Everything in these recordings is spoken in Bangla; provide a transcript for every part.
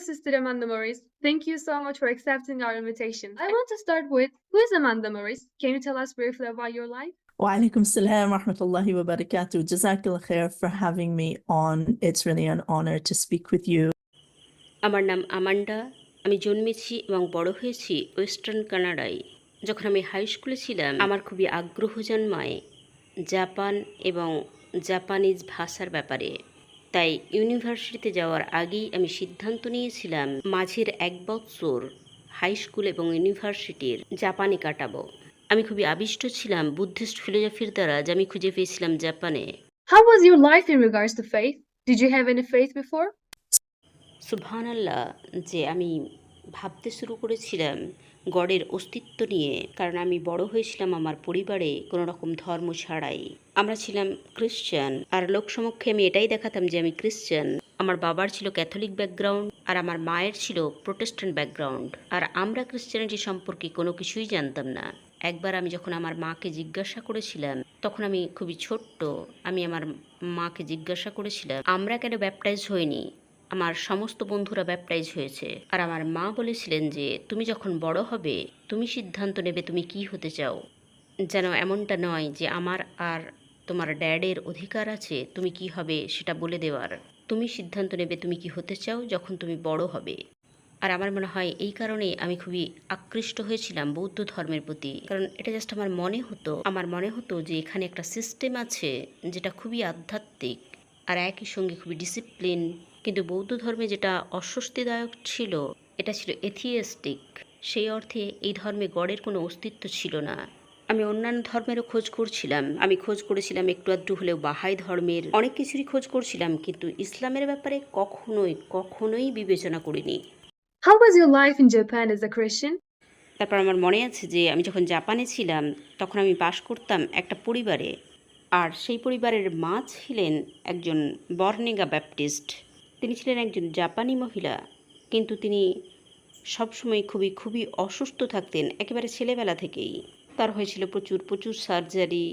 Sister Amanda Morris. Thank you so much for accepting our invitation. I want to start with who is Amanda Morris? Can you tell us briefly about your life? Wa alaikum salam wa rahmatullahi wa barakatuh. Jazakallah khair for having me on. It's really an honor to speak with you. আমার নাম আমান্ডা আমি জন্মেছি এবং বড় হয়েছি ওয়েস্টার্ন কানাডায় যখন আমি হাই স্কুলে ছিলাম আমার খুবই আগ্রহ জন্মায় জাপান এবং জাপানিজ ভাষার ব্যাপারে তাই ইউনিভার্সিটিতে যাওয়ার আগেই আমি সিদ্ধান্ত নিয়েছিলাম মাঝের এক বছর হাই স্কুল এবং ইউনিভার্সিটির জাপানে কাটাবো আমি খুবই আবিষ্ট ছিলাম বুদ্ধিস্ট ফিলোজফির দ্বারা যা আমি খুঁজে পেয়েছিলাম জাপানে How was your life in regards to faith? Did you have any faith before? সুবহান আল্লাহ যে আমি ভাবতে শুরু করেছিলাম গডের অস্তিত্ব নিয়ে। কারণ আমি বড় হয়েছিলাম আমার পরিবারে কোনো রকম ধর্ম ছাড়াই। আমরা ছিলাম খ্রিশ্চান। আর লোকসমক্ষে আমি এটাই দেখাতাম যে আমি খ্রিশ্চান। আমার বাবার ছিল ক্যাথলিক ব্যাকগ্রাউন্ড আর আমার মায়ের ছিল প্রোটেস্ট্যান্ট ব্যাকগ্রাউন্ড। আর আমরা খ্রিশ্চানিটি সম্পর্কে কোনো কিছুই জানতাম না। একবার আমি যখন আমার মাকে জিজ্ঞাসা করেছিলাম, তখন আমি খুবই ছোট্ট, আমি আমার মাকে জিজ্ঞাসা করেছিলাম, আমরা কেন ব্যাপটাইজ হইনি? আমার সমস্ত বন্ধুরা ব্যাপটাইজ হয়েছে। আর আমার মা বলেছিলেন যে, তুমি যখন বড় হবে, তুমি সিদ্ধান্ত নেবে তুমি কি হতে চাও। যেন এমনটা নয় যে, আমার আর তোমার ড্যাডের অধিকার আছে, তুমি কি হবে সেটা বলে দেওয়ার। তুমি সিদ্ধান্ত নেবে তুমি কি হতে চাও যখন তুমি বড় হবে। আর আমার মনে হয় এই কারণে আমি খুবই আকৃষ্ট হয়েছিলাম বৌদ্ধ ধর্মের প্রতি। কারণ এটা জাস্ট আমার মনে হতো, আমার মনে হতো যে, এখানে একটা সিস্টেম আছে যেটা খুবই আধ্যাত্মিক আর একই সঙ্গে খুবই ডিসিপ্লিন কিন্তু বৌদ্ধ ধর্মে যেটা অস্বস্তিদায়ক ছিল এটা ছিল এথিয়েস্টিক সেই অর্থে এই ধর্মে গড়ের কোনো অস্তিত্ব ছিল না। আমি অন্যান্য ধর্মেরও খোঁজ করছিলাম। আমি খোঁজ করেছিলাম একটু আধটু হলেও বাহাই ধর্মের। অনেক কিছুরই খোঁজ করছিলাম কিন্তু ইসলামের ব্যাপারে কখনোই কখনোই বিবেচনা করিনি। How was your life in Japan as a Christian? তারপর আমার মনে আছে যে আমি যখন জাপানে ছিলাম তখন আমি বাস করতাম একটা পরিবারে। আর সেই পরিবারের মা ছিলেন একজন বর্নেগা ব্যাপটিস্ট। তিনি ছিলেন একজন জাপানি মহিলা, কিন্তু তিনি সবসময় খুবই খুবই অসুস্থ থাকতেন, একেবারে ছেলেবেলা থেকেই। তার হয়েছিল প্রচুর প্রচুর সার্জারি,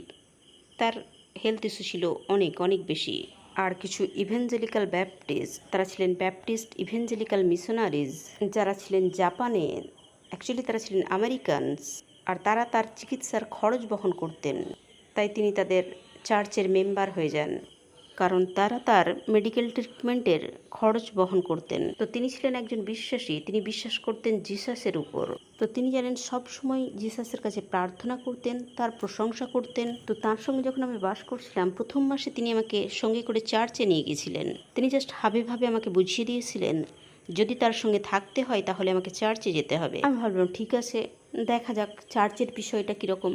তার হেলথ ইস্যু ছিল অনেক অনেক বেশি। আর কিছু ইভেঞ্জেলিক্যাল ব্যাপটিস্ট তারা ছিলেন ব্যাপটিস্ট ইভেঞ্জেলিক্যাল মিশনারিজ যারা ছিলেন জাপানের অ্যাকচুয়ালি তারা ছিলেন আমেরিকানস, আর তারা তার চিকিৎসার খরচ বহন করতেন। তাই তিনি তাদের চার্চের মেম্বার হয়ে যান। কারণ তারা তার মেডিকেল ট্রিটমেন্টের খরচ বহন করতেন। তো তিনি ছিলেন একজন বিশ্বাসী, তিনি বিশ্বাস করতেন জিসাসের উপর। তো তিনি জানেন, সব সময় জিসাসের কাছে প্রার্থনা করতেন, তার প্রশংসা করতেন। তো তার সঙ্গে যখন আমি বাস করছিলাম, প্রথম মাসে তিনি আমাকে সঙ্গে করে চার্চে নিয়ে গেছিলেন তিনি জাস্ট হাবে ভাবে আমাকে বুঝিয়ে দিয়েছিলেন, যদি তার সঙ্গে থাকতে হয় তাহলে আমাকে চার্চে যেতে হবে। আমি ভাবলাম, ঠিক আছে, দেখা যাক চার্চের বিষয়টা কীরকম।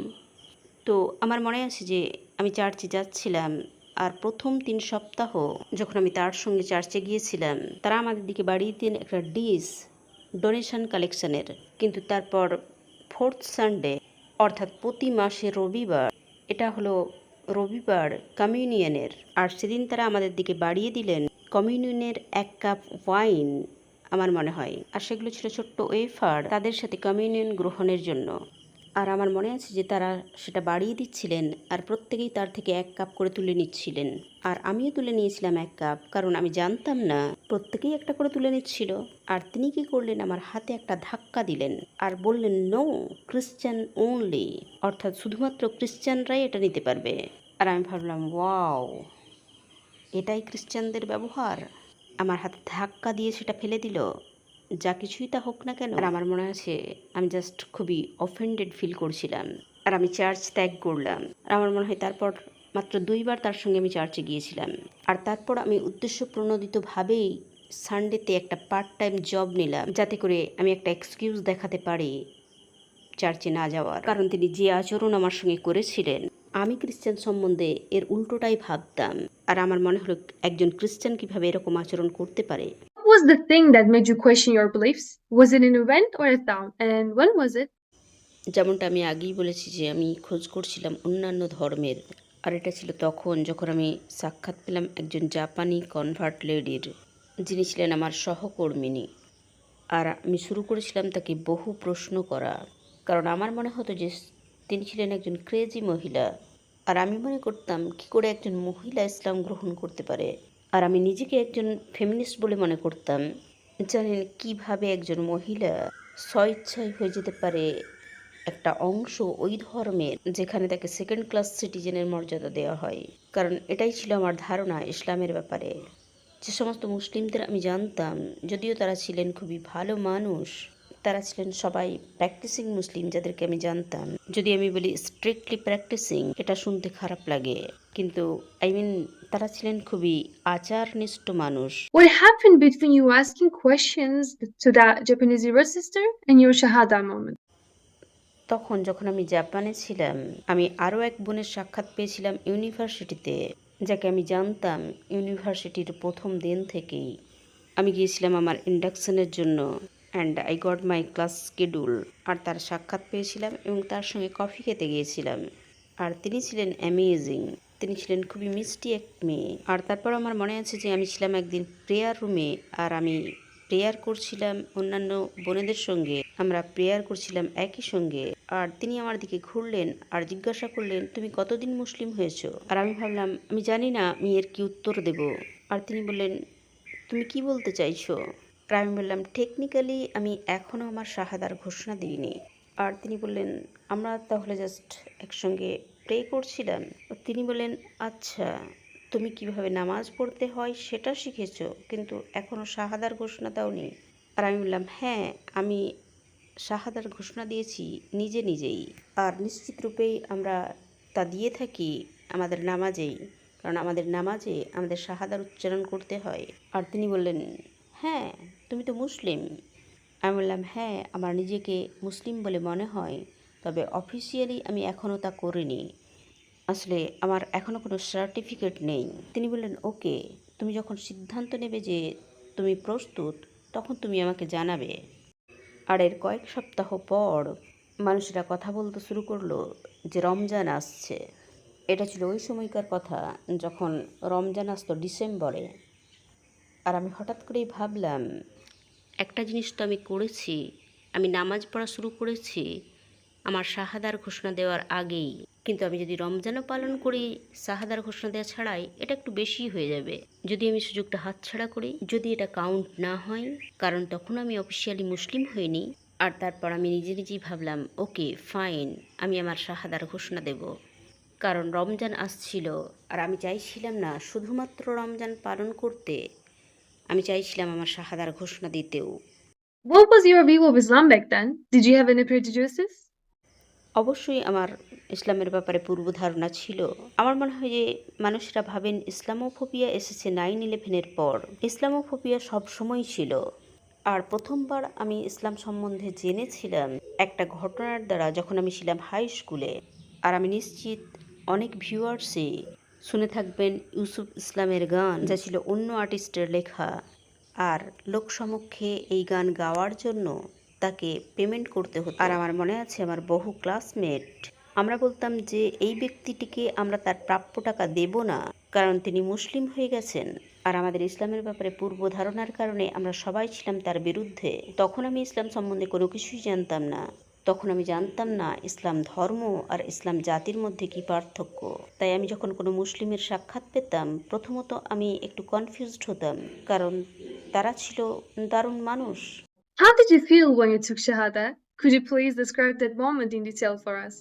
তো আমার মনে আছে যে আমি চার্চে যাচ্ছিলাম আর প্রথম তিন সপ্তাহ যখন আমি তার সঙ্গে চার্চে গিয়েছিলাম, তারা আমাদের দিকে বাড়িয়ে দিন একটা ডিস ডোনেশন কালেকশনের। কিন্তু তারপর ফোর্থ সানডে, অর্থাৎ প্রতি মাসে রবিবার, এটা হলো রবিবার কমিউনিয়নের। আর সেদিন তারা আমাদের দিকে বাড়িয়ে দিলেন কমিউনিয়নের এক কাপ ওয়াইন, আমার মনে হয়। আর সেগুলো ছিল ছোট্ট ওয়েফার তাদের সাথে কমিউনিয়ন গ্রহণের জন্য। আর আমার মনে আছে যে তারা সেটা বাড়িয়ে দিচ্ছিলেন আর প্রত্যেকেই তার থেকে এক কাপ করে তুলে নিচ্ছিলেন। আর আমিও তুলে নিয়েছিলাম এক কাপ, কারণ আমি জানতাম না, প্রত্যেকেই একটা করে তুলে নিচ্ছিল। আর তিনি কি করলেন, আমার হাতে একটা ধাক্কা দিলেন আর বললেন নো ক্রিশ্চান ওনলি অর্থাৎ শুধুমাত্র ক্রিশ্চানরাই এটা নিতে পারবে। আর আমি ভাবলাম ওয়াও এটাই খ্রিশ্চানদের ব্যবহার? আমার হাতে ধাক্কা দিয়ে সেটা ফেলে দিল। যা কিছুই তা হোক না কেন আর আমার মনে আছে আমি জাস্ট খুবই অফেন্ডেড ফিল করছিলাম। আর আমি চার্চ ত্যাগ করলাম। আর আমার মনে হয় তারপর মাত্র দুইবার তার সঙ্গে আমি চার্চে গিয়েছিলাম। আর তারপর আমি উদ্দেশ্য প্রণোদিতভাবেই সানডেতে একটা পার্ট টাইম জব নিলাম, যাতে করে আমি একটা এক্সকিউজ দেখাতে পারি চার্চে না যাওয়ার। কারণ তিনি যে আচরণ আমার সঙ্গে করেছিলেন, আমি খ্রিস্টান সম্বন্ধে এর উল্টোটাই ভাবতাম। আর আমার মনে হলো একজন খ্রিস্টান কীভাবে এরকম আচরণ করতে পারে? Was the thing that made you question your beliefs? Was it an event or a thought? And when was it? যেমনটা আমি আগেই বলেছি যে আমি খোঁজ করছিলাম অন্যান্য ধর্মের আর এটা ছিল তখন যখন আমি সাক্ষাৎ পেলাম একজন জাপানি কনভার্ট লেডির যিনি ছিলেন আমার সহকর্মিনী আর আমি শুরু করেছিলাম তাকে বহু প্রশ্ন করা কারণ আমার মনে হতো যে তিনি ছিলেন একজন ক্রেজি মহিলা আর আমি মনে করতাম, কি করে একজন মহিলা ইসলাম গ্রহণ করতে পারে আর আমি নিজেকে একজন ফেমিনিস্ট বলে মনে করতাম। জানেন কীভাবে একজন মহিলা স্বইচ্ছায় হয়ে যেতে পারে একটা অংশ ওই ধর্মের যেখানে তাকে সেকেন্ড ক্লাস সিটিজেনের মর্যাদা দেওয়া হয়। কারণ এটাই ছিল আমার ধারণা ইসলামের ব্যাপারে। যে সমস্ত মুসলিমদের আমি জানতাম, যদিও তারা ছিলেন খুবই ভালো মানুষ তারা ছিলেন সবাই প্র্যাকটিসিং মুসলিম যাদেরকে আমি জানতাম। যদি আমি বলি স্ট্রিক্টলি প্র্যাকটিসিং এটা শুনতে খারাপ লাগে। কিন্তু আই মিন তারা ছিলেন খুবই আচারনিষ্ঠ মানুষ। What happened between you asking questions to that Japanese river sister and your Shahada moment? তখন যখন আমি জাপানে ছিলাম আমি আরও এক বোনের সাক্ষাৎ পেয়েছিলাম ইউনিভার্সিটিতে যাকে আমি জানতাম ইউনিভার্সিটির প্রথম দিন থেকেই। আমি গিয়েছিলাম আমার ইন্ডাকশনের জন্য। And I got my class schedule আর তার সাক্ষাৎ পেয়েছিলাম এবং তার সঙ্গে কফি খেতে গিয়েছিলাম। আর তিনি ছিলেন অ্যামেজিং তিনি ছিলেন খুবই মিষ্টি এক মেয়ে। আর তারপর আমার মনে আছে যে আমি ছিলাম একদিন প্রেয়ার রুমে আর আমি প্রেয়ার করছিলাম অন্যান্য বোনেদের সঙ্গে। আমরা প্রেয়ার করছিলাম একই সঙ্গে। আর তিনি আমার দিকে ঘুরলেন আর জিজ্ঞাসা করলেন, তুমি কতদিন মুসলিম হয়েছো? আর আমি ভাবলাম, আমি জানি না, আমি এর কি উত্তর দেব? আর তিনি বললেন, তুমি কি বলতে চাইছো? আমি বললাম টেকনিক্যালি আমি এখনও আমার শাহাদার ঘোষণা দিইনি। আর তিনি বললেন, আমরা তাহলে জাস্ট একসঙ্গে প্রে করছিলাম। তিনি বললেন আচ্ছা তুমি কীভাবে নামাজ পড়তে হয় সেটা শিখেছ, কিন্তু এখনও শাহাদার ঘোষণা দাওনি। আর আমি বললাম হ্যাঁ আমি শাহাদার ঘোষণা দিয়েছি নিজে নিজেই। আর নিশ্চিত রূপেই আমরা তা দিয়ে থাকি আমাদের নামাজেই, কারণ আমাদের নামাজে আমাদের শাহাদার উচ্চারণ করতে হয়। আর তিনি বললেন হ্যাঁ তুমি তো মুসলিম। আমি বললাম হ্যাঁ আমার নিজেকে মুসলিম বলে মনে হয়, তবে অফিসিয়ালি আমি এখনও তা করিনি। আসলে আমার এখনও কোনো সার্টিফিকেট নেই। তিনি বললেন, ওকে, তুমি যখন সিদ্ধান্ত নেবে যে তুমি প্রস্তুত, তখন তুমি আমাকে জানাবে। আর এর কয়েক সপ্তাহ পর মানুষেরা কথা বলতে শুরু করল যে রমজান আসছে। এটা ছিল ওই সময়কার কথা, যখন রমজান আসতো ডিসেম্বরে। আর আমি হঠাৎ করেই ভাবলাম একটা জিনিস তো আমি করেছি, আমি নামাজ পড়া শুরু করেছি, আমার শাহাদার ঘোষণা দেওয়ার আগেই। কিন্তু আমি যদি রমজানও পালন করি, শাহাদার ঘোষণা দেওয়া ছাড়াই এটা একটু বেশি হয়ে যাবে। যদি আমি সুযোগটা হাতছাড়া করি, যদি এটা কাউন্ট না হয়, কারণ তখন আমি অফিসিয়ালি মুসলিম হইনি, আর তারপর আমি নিজে নিজেই ভাবলাম, ওকে ফাইন আমি আমার শাহাদার ঘোষণা দেব। কারণ রমজান আসছিল, আর আমি চাইছিলাম না শুধুমাত্র রমজান পালন করতে আমি চাইছিলাম আমার শাহাদার ঘোষণা দিতেও। What was your view of Islam back then? Did you have any prejudices? অবশ্যই আমার ইসলামের ব্যাপারে পূর্ব ধারণা ছিল। আমার মনে হয় যে মানুষরা ভাবেন ইসলামোফোবিয়া এসেছে নাইন ইলেভেনের পর। ইসলামোফোবিয়া সবসময় ছিল। আর প্রথমবার আমি ইসলাম সম্বন্ধে জেনেছিলাম একটা ঘটনার দ্বারা যখন আমি ছিলাম হাই স্কুলে আর আমি নিশ্চিত অনেক ভিউয়ার্সই শুনে থাকবেন ইউসুফ ইসলামের গান। যা ছিল অন্য আর্টিস্টের লেখা। আর লোকসমক্ষে এই গান গাওয়ার জন্য তাকে পেমেন্ট করতে হতো। আর আমার মনে আছে আমার বহু ক্লাসমেট আমরা বলতাম যে এই ব্যক্তিটিকে আমরা তার প্রাপ্য টাকা দেব না, কারণ তিনি মুসলিম হয়ে গেছেন। আর আমাদের ইসলামের ব্যাপারে পূর্ব ধারণার কারণে আমরা সবাই ছিলাম তার বিরুদ্ধে। তখন আমি ইসলাম সম্বন্ধে কোনো কিছুই জানতাম না। তখন আমি জানতাম না ইসলাম ধর্ম আর ইসলাম জাতির মধ্যে কি পার্থক্য তাই আমি যখন কোনো মুসলিমের সাক্ষাৎ পেতাম, প্রথমত আমি একটু কনফিউজড হতাম, কারণ তারা ছিল দারুণ মানুষ How did you feel when you took Shahada? Could you please describe that moment in detail for us?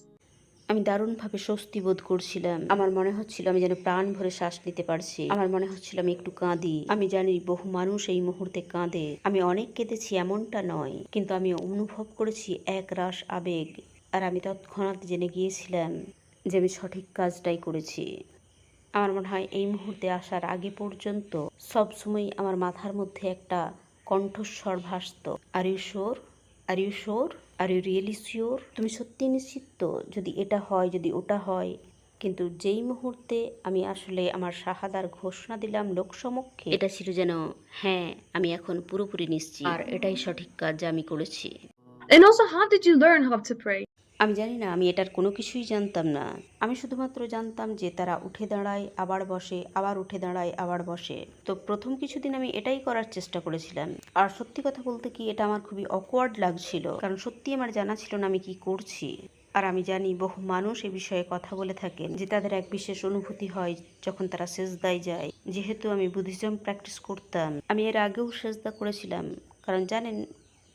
আমি দারুণভাবে স্বস্তি বোধ করছিলাম। আমার মনে হচ্ছিল আমি যেন প্রাণ ভরে শ্বাস নিতে পারছি। আমার মনে হচ্ছিল আমি একটু কাঁদি। আমি জানি বহু মানুষ এই মুহূর্তে কাঁদে। আমি অনেক কেঁদেছি, এমনটা নয়। কিন্তু আমি অনুভব করেছি এক রাস আবেগ। আর আমি তৎক্ষণাৎ জেনে গিয়েছিলাম যে আমি সঠিক কাজটাই করেছি। আমার মনে হয় এই মুহূর্তে আসার আগে পর্যন্ত সবসময় আমার মাথার মধ্যে একটা কণ্ঠস্বর ভাসত। আর শোর আর ইউ শোর আর ইউ রিয়েলি শিওর তুমি সত্যি নিশ্চিত তো যদি এটা হয় যদি ওটা হয়? কিন্তু যেই মুহূর্তে আমি আসলে আমার শাহাদার ঘোষণা দিলাম লোকসমক্ষে এটা ছিল যেন হ্যাঁ আমি এখন পুরোপুরি নিশ্চিত। আর এটাই সঠিক কাজ যা আমি করেছি। And also, how did you learn how to pray? আমি জানি না, আমি এটার কোনো কিছুই জানতাম না। আমি শুধুমাত্র জানতাম যে তারা উঠে দাঁড়ায়, আবার বসে, আবার উঠে দাঁড়ায়, আবার বসে। তো প্রথম কিছুদিন আমি এটাই করার চেষ্টা করেছিলাম। আর সত্যি কথা বলতে কি, এটা আমার খুবই অকওয়ার্ড লাগছিল। কারণ সত্যি আমার জানা ছিল না আমি কি করছি। আর আমি জানি বহু মানুষ এ বিষয়ে কথা বলে থাকেন, যে তাদের এক বিশেষ অনুভূতি হয় যখন তারা সেজদায় যায়। যেহেতু আমি বুদ্ধিজম প্র্যাকটিস করতাম, আমি এর আগেও সেজদা করেছিলাম। কারণ জানেন,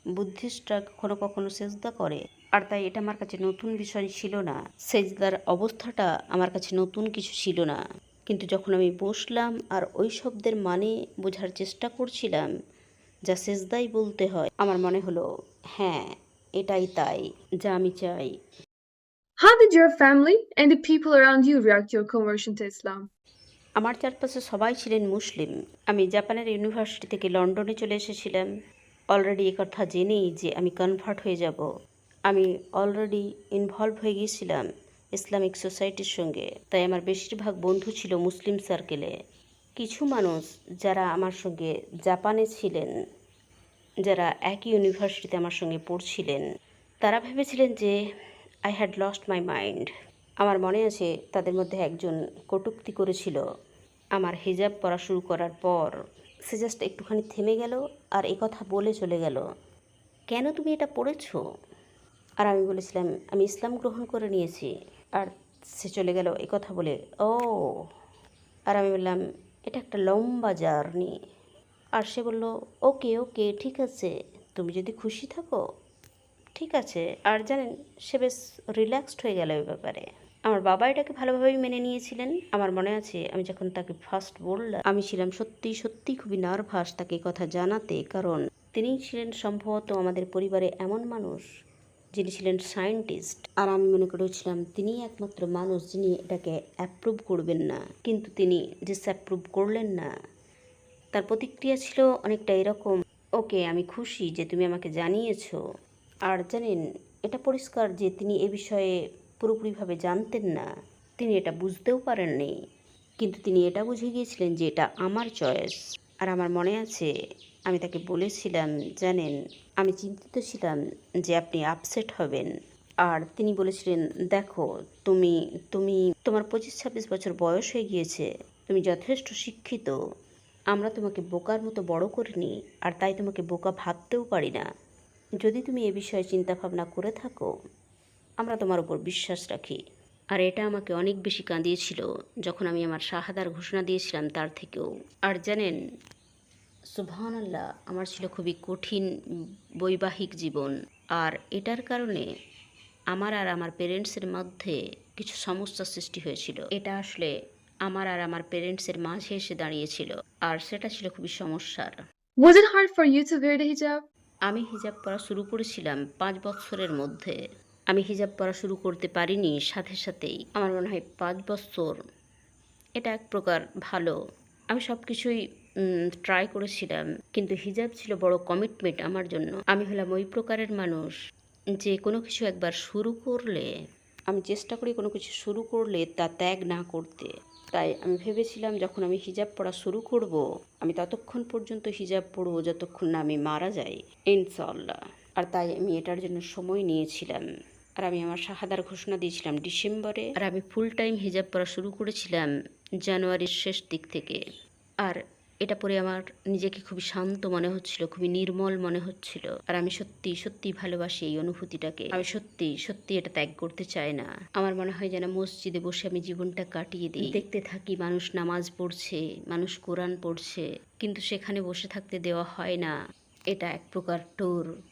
বুদ্ধিস্টরা কখনো কখনো সেজদা করে। আর তাই এটা আমার কাছে নতুন বিষয় ছিল না। সেজদার অবস্থাটা আমার কাছে নতুন কিছু ছিল না। কিন্তু যখন আমি বসলাম আর ওই শব্দের মানে বোঝার চেষ্টা করছিলাম যা সেজদাই বলতে হয় আমার মনে হলো হ্যাঁ এটাই তাই যা আমি চাই। How did your family and the people around you react to your conversion to Islam? আমার চারপাশে সবাই ছিলেন মুসলিম। আমি জাপানের ইউনিভার্সিটি থেকে লন্ডনে চলে এসেছিলাম। অলরেডি কথা জেনেই যে আমি কনভার্ট হয়ে যাব। আমি অলরেডি ইনভলভ হয়ে গিয়েছিলাম ইসলামিক সোসাইটির সঙ্গে। তাই আমার বেশিরভাগ বন্ধু ছিল মুসলিম সার্কেলে কিছু মানুষ যারা আমার সঙ্গে জাপানে ছিলেন, যারা একই ইউনিভার্সিটিতে আমার সঙ্গে পড়ছিলেন, তারা ভেবেছিলেন যে I had lost my mind আমার মনে আছে তাদের মধ্যে একজন কটূক্তি করেছিল। আমার হিজাব পরা শুরু করার পর সে জাস্ট একটুখানি থেমে গেল আর কথা বলে চলে গেল। কেন তুমি এটা পড়েছো? আর আমি বলেছিলাম, আমি ইসলাম গ্রহণ করে নিয়েছি। আর সে চলে গেল এ কথা বলে, ও। আর আমি বললাম, এটা একটা লম্বা জার্নি। আর সে বলল, ওকে ওকে, ঠিক আছে। তুমি যদি খুশি থাকো, ঠিক আছে। আর জানেন, সে বেশ রিল্যাক্সড হয়ে গেল এই ব্যাপারে। আমার বাবা এটাকে ভালোভাবেই মেনে নিয়েছিলেন। আমার মনে আছে, আমি যখন তাকে ফার্স্ট বললাম, আমি ছিলাম সত্যি সত্যি খুবই নার্ভাস তাকে এই কথা জানাতে। কারণ, তিনিই ছিলেন সম্ভবত আমাদের পরিবারে এমন মানুষ যিনি ছিলেন সায়েন্টিস্ট, আর আমি মনে করেছিলাম তিনি একমাত্র মানুষ যিনি এটাকে অ্যাপ্রুভ করবেন না। কিন্তু তিনি ডিসঅ্যাপ্রুভ করলেন না। তার প্রতিক্রিয়া ছিল অনেকটা এরকম, ওকে, আমি খুশি যে তুমি আমাকে জানিয়েছো। আর জানেন, এটা পরিষ্কার যে তিনি এ বিষয়ে পুরোপুরিভাবে জানতেন না। তিনি এটা বুঝতেও পারেননি। কিন্তু তিনি এটা বুঝে গিয়েছিলেন যে এটা আমার চয়েস আর আমার মনে আছে, আমি তাকে বলেছিলাম, জানেন, আমি চিন্তিত ছিলাম যে আপনি আপসেট হবেন। আর তিনি বলেছিলেন, দেখো, তুমি তুমি, তোমার পঁচিশ ছাব্বিশ বছর বয়স হয়ে গিয়েছে, তুমি যথেষ্ট শিক্ষিত। আমরা তোমাকে বোকার মতো বড় করিনি, আর তাই তোমাকে বোকা ভাবতেও পারি না। যদি তুমি এ বিষয়ে চিন্তাভাবনা করে থাকো, আমরা তোমার উপর বিশ্বাস রাখি। আর এটা আমাকে অনেক বেশি কাঁদিয়েছিল যখন আমি আমার শাহাদার ঘোষণা দিয়েছিলাম তার থেকেও। আর জানেন সুবহান আল্লাহ আমার ছিল খুবই কঠিন বৈবাহিক জীবন। আর এটার কারণে আমার আর আমার পেরেন্টসের মধ্যে কিছু সমস্যার সৃষ্টি হয়েছিল। এটা আসলে আমার আর আমার পেরেন্টসের মাঝে এসে দাঁড়িয়েছিল। আর সেটা ছিল খুবই সমস্যার। Was it hard for you to wear the hijab? আমি হিজাব পরা শুরু করেছিলাম পাঁচ বছরের মধ্যে। আমি হিজাব পরা শুরু করতে পারিনি, সাথে সাথেই আমার মনে হয় পাঁচ বছর। এটা এক প্রকার ভালো। আমি সব কিছুই ট্রাই করেছিলাম, কিন্তু হিজাব ছিল বড় কমিটমেন্ট আমার জন্য। আমি হলাম ওই প্রকারের মানুষ যে কোনো কিছু একবার শুরু করলে, আমি চেষ্টা করি কোনো কিছু শুরু করলে তা ত্যাগ না করতে। তাই আমি ভেবেছিলাম, যখন আমি হিজাব পড়া শুরু করব, আমি ততক্ষণ পর্যন্ত হিজাব পড়ব যতক্ষণ না আমি মারা যাই। ইনশাল্লাহ আর তাই আমি এটার জন্য সময় নিয়েছিলাম। আর আমি আমার শাহাদার ঘোষণা দিয়েছিলাম ডিসেম্বরে। আর আমি ফুল টাইম হিজাব পরা শুরু করেছিলাম জানুয়ারির শেষ দিক থেকে। আর এটা পরে আমার নিজেকে খুবই শান্ত মনে হচ্ছিল, খুবই নির্মল মনে হচ্ছিল। আর আমি সত্যি সত্যি ভালোবাসি এই অনুভূতিটাকে। আমি সত্যি সত্যি এটা ত্যাগ করতে চাই না। আমার মনে হয় যেন মসজিদে বসে আমি জীবনটা কাটিয়ে দিই। দেখতে থাকি মানুষ নামাজ পড়ছে, মানুষ কোরআন পড়ছে, কিন্তু সেখানে বসে থাকতে দেওয়া হয় না। এটা এক প্রকার টোর।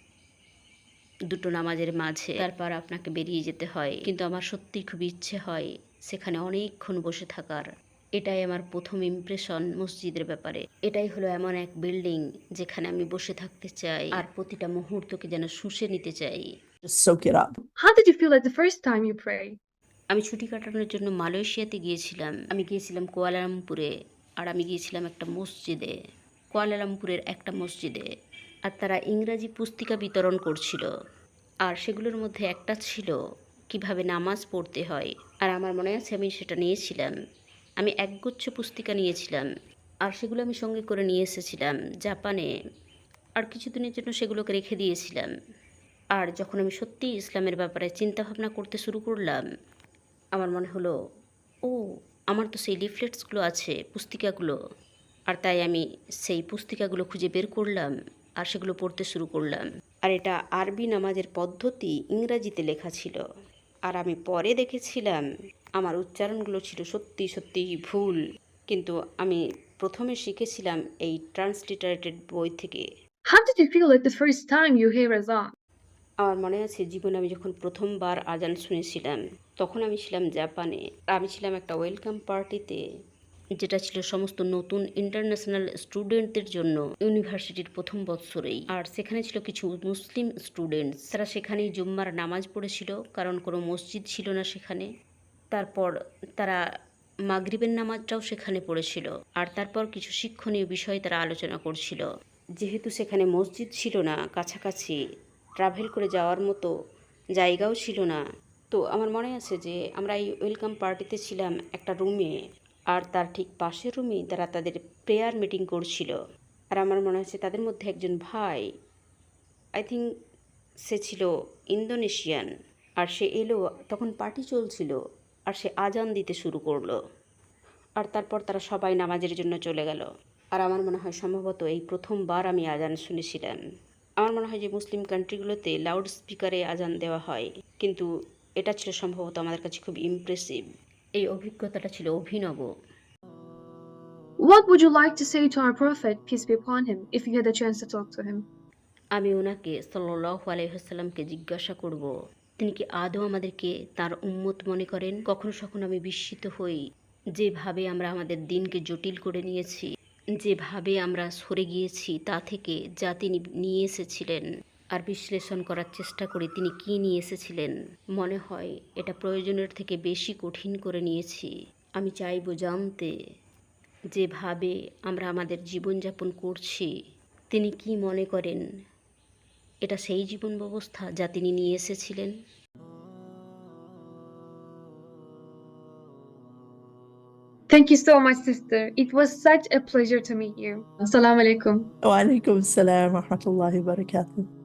দুটো নামাজের মাঝে তারপর আপনাকে বেরিয়ে যেতে হয়। কিন্তু আমার সত্যি খুব ইচ্ছে হয় সেখানে অনেকক্ষণ বসে থাকার। এটাই আমার প্রথম ইমপ্রেশন মসজিদের ব্যাপারে। এটাই হলো এমন এক বিল্ডিং যেখানে আমি বসে থাকতে চাই আর প্রতিটা মুহূর্তকে যেন শুষে নিতে চাই। Just soak it. How did you feel like the first time you prayed? আমি ছুটি কাটানোর জন্য মালয়েশিয়াতে গিয়েছিলাম। আমি গিয়েছিলাম কুয়ালালামপুরে আর আমি গিয়েছিলাম একটা মসজিদে। কুয়ালালামপুরের একটা মসজিদে। আর তারা ইংরাজি পুস্তিকা বিতরণ করছিল। আর সেগুলোর মধ্যে একটা ছিল, কীভাবে নামাজ পড়তে হয়? আর আমার মনে আছে আমি সেটা নিয়েছিলাম। আমি একগুচ্ছ পুস্তিকা নিয়েছিলাম, আর সেগুলো আমি সঙ্গে করে নিয়ে এসেছিলাম জাপানে। আর কিছুদিনের জন্য সেগুলোকে রেখে দিয়েছিলাম। আর যখন আমি সত্যি ইসলামের ব্যাপারে চিন্তা ভাবনা করতে শুরু করলাম, আমার মনে হলো, ও, আমার তো সেই লিফলেটসগুলো আছে, পুস্তিকাগুলো। আর তাই আমি সেই পুস্তিকাগুলো খুঁজে বের করলাম। আর সেগুলো পড়তে শুরু করলাম। আর এটা আরবি নামাজের পদ্ধতি ইংরাজিতে লেখা ছিল। আর আমি পরে দেখেছিলাম আমার উচ্চারণগুলো ছিল সত্যি সত্যি ভুল। কিন্তু আমি প্রথমে শিখেছিলাম এই ট্রান্সলিটারেটেড বই থেকে। How did you feel it the first time you hear azan? আমার মনে আছে জীবনে আমি যখন প্রথমবার আজান শুনেছিলাম তখন আমি ছিলাম জাপানে। আমি ছিলাম একটা ওয়েলকাম পার্টিতে। যেটা ছিল সমস্ত নতুন ইন্টারন্যাশনাল স্টুডেন্টদের জন্য ইউনিভার্সিটির প্রথম বৎসরেই। আর সেখানে ছিল কিছু মুসলিম স্টুডেন্টস তারা সেখানেই জুম্মার নামাজ পড়েছিল, কারণ কোনো মসজিদ ছিল না সেখানে। তারপর তারা মাগরিবের নামাজটাও সেখানে পড়েছিল। আর তারপর কিছু শিক্ষণীয় বিষয় তারা আলোচনা করছিল। যেহেতু সেখানে মসজিদ ছিল না, কাছাকাছি ট্রাভেল করে যাওয়ার মতো জায়গাও ছিল না। তো আমার মনে আছে যে আমরা এই ওয়েলকাম পার্টিতে ছিলাম একটা রুমে আর তার ঠিক পাশের রুমেই তারা তাদের প্রেয়ার মিটিং করছিল। আর আমার মনে আছে তাদের মধ্যে একজন ভাই আই থিঙ্ক সে ছিল ইন্দোনেশিয়ান। আর সে এলো, তখন পার্টি চলছিল, আর সে আজান দিতে শুরু করল। আর তারপর তারা সবাই নামাজের জন্য চলে গেল। আর আমার মনে হয় সম্ভবত এই প্রথমবার আমি আজান শুনেছিলাম। আমার মনে হয় যে মুসলিম কান্ট্রিগুলোতে লাউড স্পিকারে আজান দেওয়া হয়। কিন্তু এটা ছিল সম্ভবত আমাদের কাছে খুব ইমপ্রেসিভ এই অভিজ্ঞতাটা ছিল অভিনব। What would you like to say to our Prophet, peace be upon him, if you had the chance to talk to him? আমি ওনাকে সাল্লাহ আলাইসাল্লামকে জিজ্ঞাসা করব তিনি কি আদৌ আমাদেরকে তার উম্মত মনে করেন? কখনো সখনো আমি বিস্মিত হই। যেভাবে আমরা আমাদের দিনকে জটিল করে নিয়েছি যেভাবে আমরা সরে গিয়েছি তা থেকে যা তিনি নিয়ে এসেছিলেন। আর বিশ্লেষণ করার চেষ্টা করি তিনি কি নিয়ে এসেছিলেন মনে হয় এটা প্রয়োজনের থেকে বেশি কঠিন করে নিয়েছি আমি চাইব জানতে যেভাবে আমরা আমাদের জীবনযাপন করছি তিনি কি মনে করেন এটা সেই জীবন ব্যবস্থা যা তিনি নিয়ে এসেছিলেন Thank you so much, sister. It was such a pleasure to meet you. Assalamu alaikum. Wa alaikum salam wa rahmatullahi wa barakatuh.